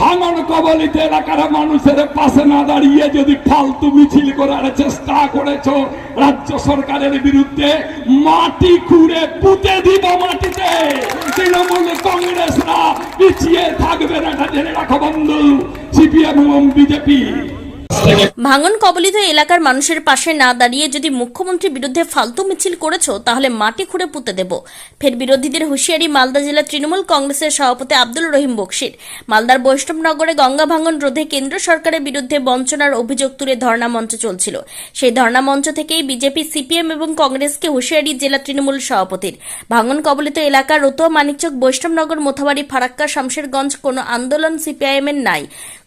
ভাঙন কবলিত এলাকার মানুষের পাশে না দাঁড়িয়ে যদি ফালতু মিছিল করার চেষ্টা করেছ, রাজ্য সরকারের বিরুদ্ধে মাটি খুঁড়ে পুঁতে দিব মাটিতে। তৃণমূল কংগ্রেসরা পিছিয়ে থাকবে না জেনে রাখো বন্ধু। সিপিএম এবং বিজেপি ভাঙন কবলিত এলাকার মানুষের পাশে না দাঁড়িয়ে যদি মুখ্যমন্ত্রীর বিরুদ্ধে ফালতু মিছিল করেছ, তাহলে মাটি খুঁড়ে পুঁতে দেব। ফের বিরোধীদের হুঁশিয়ারি মালদা জেলা তৃণমূল কংগ্রেসের সভাপতি আব্দুল রহিম বক্সির। মালদার বৈষ্ণবনগরে গঙ্গা ভাঙন রোধে কেন্দ্র সরকারের বিরুদ্ধে বঞ্চনার অভিযোগ তুলে ধর্ণা মঞ্চ চলছিল। সেই ধর্ণা মঞ্চ থেকেই বিজেপি, সিপিএম এবং কংগ্রেসকে হুঁশিয়ারি জেলা তৃণমূল সভাপতির। ভাঙন কবলিত এলাকার রতুয়া মানিকচক বৈষ্ণবনগর, মোথাবাড়ি, ফারাক্কা, শামশেরগঞ্জ কোনো আন্দোলন সিপিআইএম এর নাই।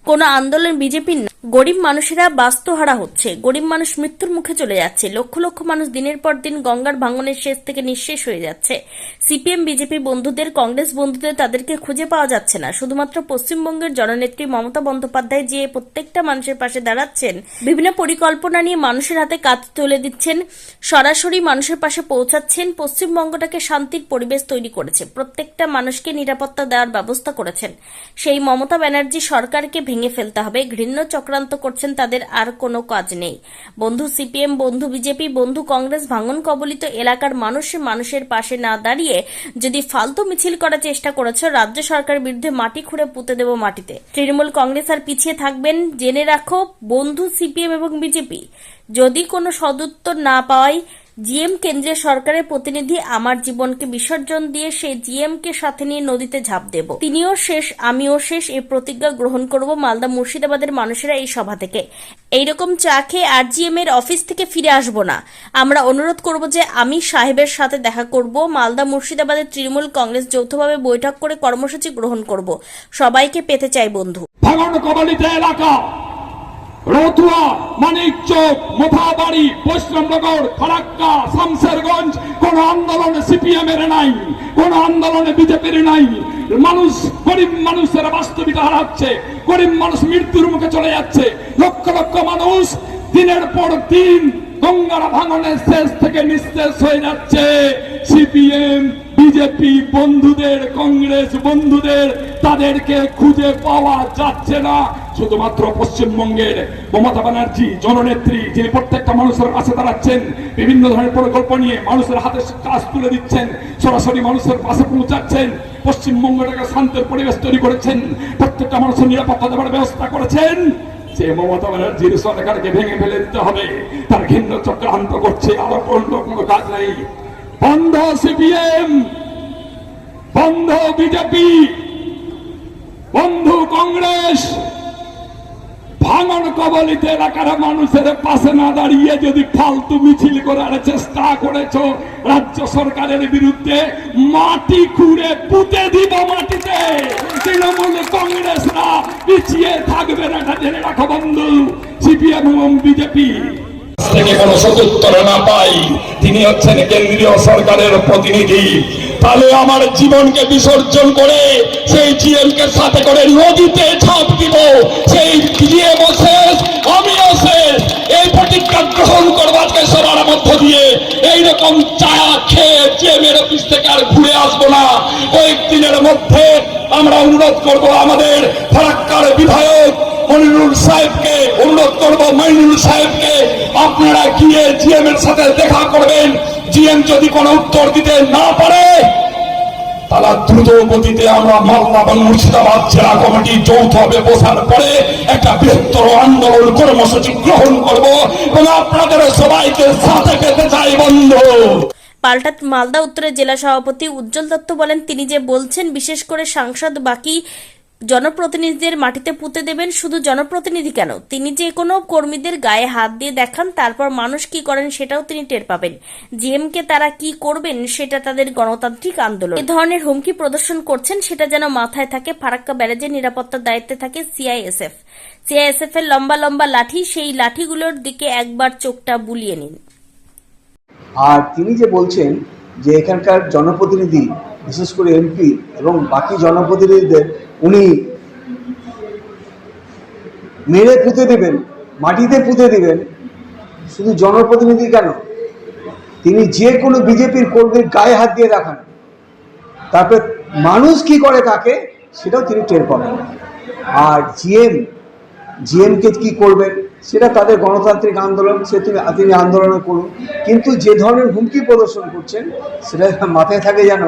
কোনো আন্দোলন বিজেপির। গরিব মানুষেরা বাস্তুহারা হচ্ছে। গরিব মানুষ মৃত্যুর মুখে চলে যাচ্ছে। লক্ষ লক্ষ মানুষ দিনের পর দিন গঙ্গার ভাঙনের শেষ থেকে নিঃশেষ হয়ে যাচ্ছে। সিপিএম, বিজেপি বন্ধুদের, কংগ্রেস বন্ধুদের তাদেরকে খুঁজে পাওয়া যাচ্ছে না। শুধুমাত্র পশ্চিমবঙ্গের জননেত্রী মমতা বন্দ্যোপাধ্যায় যে প্রত্যেকটা মানুষের পাশে দাঁড়াচ্ছেন, বিভিন্ন পরিকল্পনা নিয়ে মানুষের হাতে কাজ তুলে দিচ্ছেন, সরাসরি মানুষের পাশে পৌঁছাচ্ছেন, পশ্চিমবঙ্গটাকে শান্তির পরিবেশ তৈরি করেছে, প্রত্যেকটা মানুষকে নিরাপত্তা দেওয়ার ব্যবস্থা করেছেন। সেই মমতা ব্যানার্জি সরকারকে ভেঙে ফেলতে হবে, ঘৃণ্য চক্রান্ত করছেন তাদের আর কোনো কাজ নেই। বন্ধু সিপিএম, বন্ধু বিজেপি, বন্ধু কংগ্রেস ভাঙন কবলিত এলাকার মানুষ মানুষের পাশে না দাঁড়িয়ে যদি ফালতু মিছিল করার চেষ্টা করেছে, রাজ্য সরকার বিরুদ্ধে মাটি খুঁড়ে পুঁতে দেব মাটিতে। তৃণমূল কংগ্রেস আর পিছিয়ে থাকবেন, জেনে রাখো, বন্ধু সিপিএম এবং বিজেপি। যদি কোনো সদুত্তর না পাওয়ায় জিএম কেন্দ্রীয় সরকারের প্রতিনিধি আমার জীবনকে বিসর্জন দিয়ে সেই জিএম কে সাথে নিয়ে নদীতে ঝাঁপ দেব। তিনিও শেষ, আমিও শেষ এই প্রতিজ্ঞা গ্রহণ করব মালদা মুর্শিদাবাদের মানুষেরা এই সভা থেকে। এইরকম চা খেয়ে আর জিএম এর অফিস থেকে ফিরে আসব না। আমরা অনুরোধ করব যে আমি সাহেবের সাথে দেখা করব, মালদা মুর্শিদাবাদের তৃণমূল কংগ্রেস যৌথভাবে বৈঠক করে কর্মসূচি গ্রহণ করব। সবাইকে পেতে চাই বন্ধু। এলাকা। রতুয়া মানিকচক মোথাবাড়ি পশ্চিমনগর ফারাক্কা, শামশেরগঞ্জ, কোন আন্দোলনে সিপিএম এর নাই, কোন আন্দোলনে বিজেপির নাই। মানুষ, গরিব মানুষের বাস্তবিকতা হারাচ্ছে গরিব মানুষ মৃত্যুর মুখে চলে যাচ্ছে। লক্ষ লক্ষ মানুষ দিনের পর দিন গঙ্গার ভাঙনের শেষ থেকে নিঃশেষ হয়ে যাচ্ছে। সিপিএম বিজেপি বন্ধুদের, কংগ্রেস বন্ধুদের, তাদেরকে খুঁজে পাওয়া যাচ্ছে না। শুধুমাত্র পশ্চিমবঙ্গের মমতা ব্যানার্জি, জননেত্রী, যিনি প্রত্যেকটা মানুষের পাশে দাঁড়াচ্ছেন, বিভিন্ন ধরনের প্রকল্প নিয়ে মানুষের হাতে কাজ তুলে দিচ্ছেন, সরাসরি মানুষের পাশে পৌঁছাচ্ছেন, পশ্চিমবঙ্গটাকে শান্তির পরিবেশ তৈরি করেছেন, প্রত্যেকটা মানুষের নিরাপত্তা দেওয়ার ব্যবস্থা করেছেন, যে মমতা ব্যানার্জির সরকারকে ভেঙে ফেলে দিতে হবে, তার ঘিন্ন চক্রান্ত করছে আবার অন্য কোনো কাজ নাই। বন্ধ সিপিএম! বন্ধ বিজেপি, বন্ধু কংগ্রেস, ভাঙন কবলিত এলাকার মানুষের পাশে না দাঁড়িয়ে যদি ফালতু মিছিল করার চেষ্টা করেছ, রাজ্য সরকারের বিরুদ্ধে মাটি খুঁড়ে পুঁতে দিব মাটিতে। তৃণমূল কংগ্রেসরা পিছিয়ে থাকবে না জেনে রাখো বন্ধু, সিপিএম এবং বিজেপি। থেকে কোনো সদুত্তর না পাই, তিনি হচ্ছেন কেন্দ্রীয় সরকারের প্রতিনিধি। তাহলে আমার জীবনকে বিসর্জন করে সেই জিএম কে সাথে করে নদীতে ঝাঁপ দিব। সেই জিএম শেষ, আমিও শেষ। এই প্রতিজ্ঞা গ্রহণ করব আজকে সবার মধ্য দিয়ে। এইরকম চা খেয়ে জিএম এর অফিস থেকে আর ঘুরে আসব না। কয়েকদিনের মধ্যে আমরা অনুরোধ করব আমাদের ফারাক্কার বিধায়ক মনিরুল সাহেবকে, অনুরোধ করব মনিরুল সাহেবকে, আপনারা গিয়ে জিএম এর সাথে দেখা করবেন। জিএম যদি কোনো উত্তর দিতে না পারে তারা দ্রুত গতিতে আমরা মালদা এবং মুর্শিদাবাদ জেলা কমিটি যৌথভাবে বসার পরে একটা বৃহত্তর আন্দোলন কর্মসূচি গ্রহণ করব এবং আপনাদের সবাইকে সাথে পেতে চাই, বন্ধু। পাল্টা মালদা উত্তরের জেলা সভাপতি উজ্জ্বল দত্ত বলেন, তিনি যে বলছেন, বিশেষ করে সাংসদ বাকি জনপ্রতিনিধিদের মাটিতে পুঁতে দেবেন শুধু জনপ্রতিনিধি কেন? তিনি যে কোনো কর্মীদের গায়ে হাত দিয়ে দেখান, তারপর মানুষ কি করেন সেটাও তিনি টের পাবেন। জিএমকে তারা কি করবেন সেটা তাদের গণতান্ত্রিক আন্দোলন। এ ধরনের হুমকি প্রদর্শন করছেন, সেটা যেন মাথায় থাকে, ফারাক্কা ব্যারেজের নিরাপত্তার দায়িত্বে থাকে সিআইএসএফ। সিআইএসএফ এর লম্বা লম্বা লাঠি, সেই লাঠিগুলোর দিকে একবার চোখটা বুলিয়ে নিন। আর তিনি যে বলছেন যে এখানকার জনপ্রতিনিধি বিশেষ করে এমপি এবং বাকি জনপ্রতিনিধিদের, উনি মেরে পুঁতে দেবেন, মাটিতে পুঁতে দেবেন। শুধু জনপ্রতিনিধি কেন? তিনি যে কোনো বিজেপির কর্মীর গায়ে হাত দিয়ে দেখান। তারপরে মানুষ কি করে তাকে, সেটাও তিনি টের পাবেন। আর জিএম জিএমকে কি করবেন সেটা তাদের গণতান্ত্রিক আন্দোলন, সে তিনি তিনি আন্দোলন করুন। কিন্তু যে ধরনের হুমকি প্রদর্শন করছেন, সেটা মাথায় থাকে যেন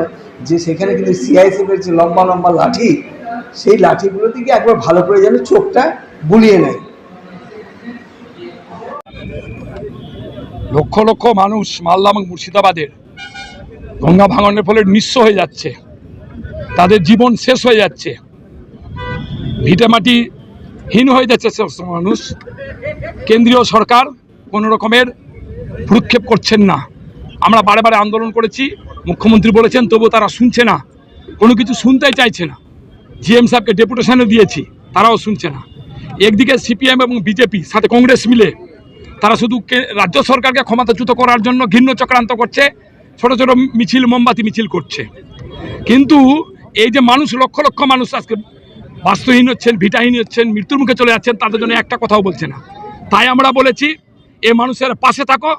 যে সেখানে কিন্তু সিআইসিএফের যে লম্বা লম্বা লাঠি, সেই লাঠিগুলো দিকে একবার ভালো করে যেন চোখটা বুলিয়ে নেয়। লক্ষ লক্ষ মানুষ মালদা এবং মুর্শিদাবাদের গঙ্গা ভাঙনের ফলে নিঃস্ব হয়ে যাচ্ছে। তাদের জীবন শেষ হয়ে যাচ্ছে। ভিটামাটি হীন হয়ে যাচ্ছে মানুষ। কেন্দ্রীয় সরকার কোনো রকমের ভ্রুক্ষেপ করছেন না। আমরা বারে বারে আন্দোলন করেছি, মুখ্যমন্ত্রী বলেছেন তবু তারা শুনছে না। কোনো কিছু শুনতে চাইছে না। জিএম সাহেবকে ডেপুটেশনে দিয়েছি, তারাও শুনছে না। একদিকে সিপিএম এবং বিজেপি, সাথে কংগ্রেস মিলে, তারা শুধু রাজ্য সরকারকে ক্ষমতাচ্যুত করার জন্য ঘৃণ্য চক্রান্ত করছে, ছোট ছোট মিছিল, মোমবাতি মিছিল করছে। কিন্তু এই যে মানুষ, লক্ষ লক্ষ মানুষ আজকে বাস্তুহীন হচ্ছেন, ভিটাহীন হচ্ছেন, মৃত্যুর মুখে চলে যাচ্ছেন, তাদের জন্য একটা কথাও বলছে না। তাই আমরা বলেছি, এ মানুষের পাশে থাকো,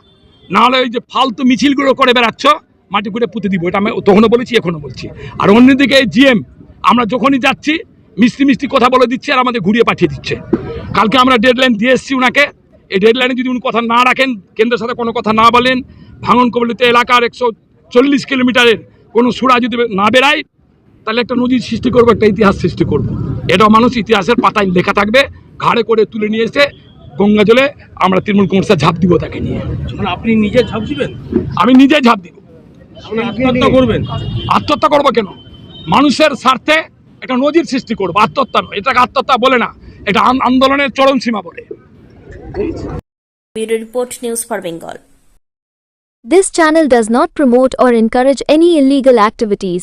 নাহলে ওই যে ফালতু মিছিলগুলো করে বেড়াচ্ছ, মাটি ঘুরে পুঁতে দিব। এটা আমি তখনও বলেছি, এখনও বলছি। আর অন্যদিকে এই জিএম, আমরা যখনই যাচ্ছি, মিষ্টি মিষ্টি কথা বলে দিচ্ছে আর আমাদের ঘুরিয়ে পাঠিয়ে দিচ্ছে। কালকে আমরা ডেডলাইন দিয়ে এসেছি ওনাকে এই ডেডলাইনে যদি উনি কথা না রাখেন, কেন্দ্রের সাথে কোনো কথা না বলেন, ভাঙন কবলিত এলাকার একশো চল্লিশ কিলোমিটারের কোনো সুরা যদি না বেরায় তাহলে একটা নদীর সৃষ্টি করব, একটা ইতিহাস সৃষ্টি করব। এটাও মানুষ ইতিহাসের পাতায় লেখা থাকবে। ঘাড়ে করে তুলে নিয়ে এসে গঙ্গা জলে আমরা তৃণমূল কংগ্রেসে ঝাঁপ দিব তাকে নিয়ে। মানে আপনি নিজে ঝাঁপ দিবেন? আমি নিজে ঝাঁপ দিব। আত্মহত্যা করবেন? আত্মহত্যা করব কেন? মানুষের স্বার্থে একটা নজির সৃষ্টি করব আত্মহত্যা নয়। এটাকে আত্মহত্যা বলে না এটা আন্দোলনের চরম সীমা বলে। Bureau report news for Bengal. This channel does not promote or encourage any illegal activities.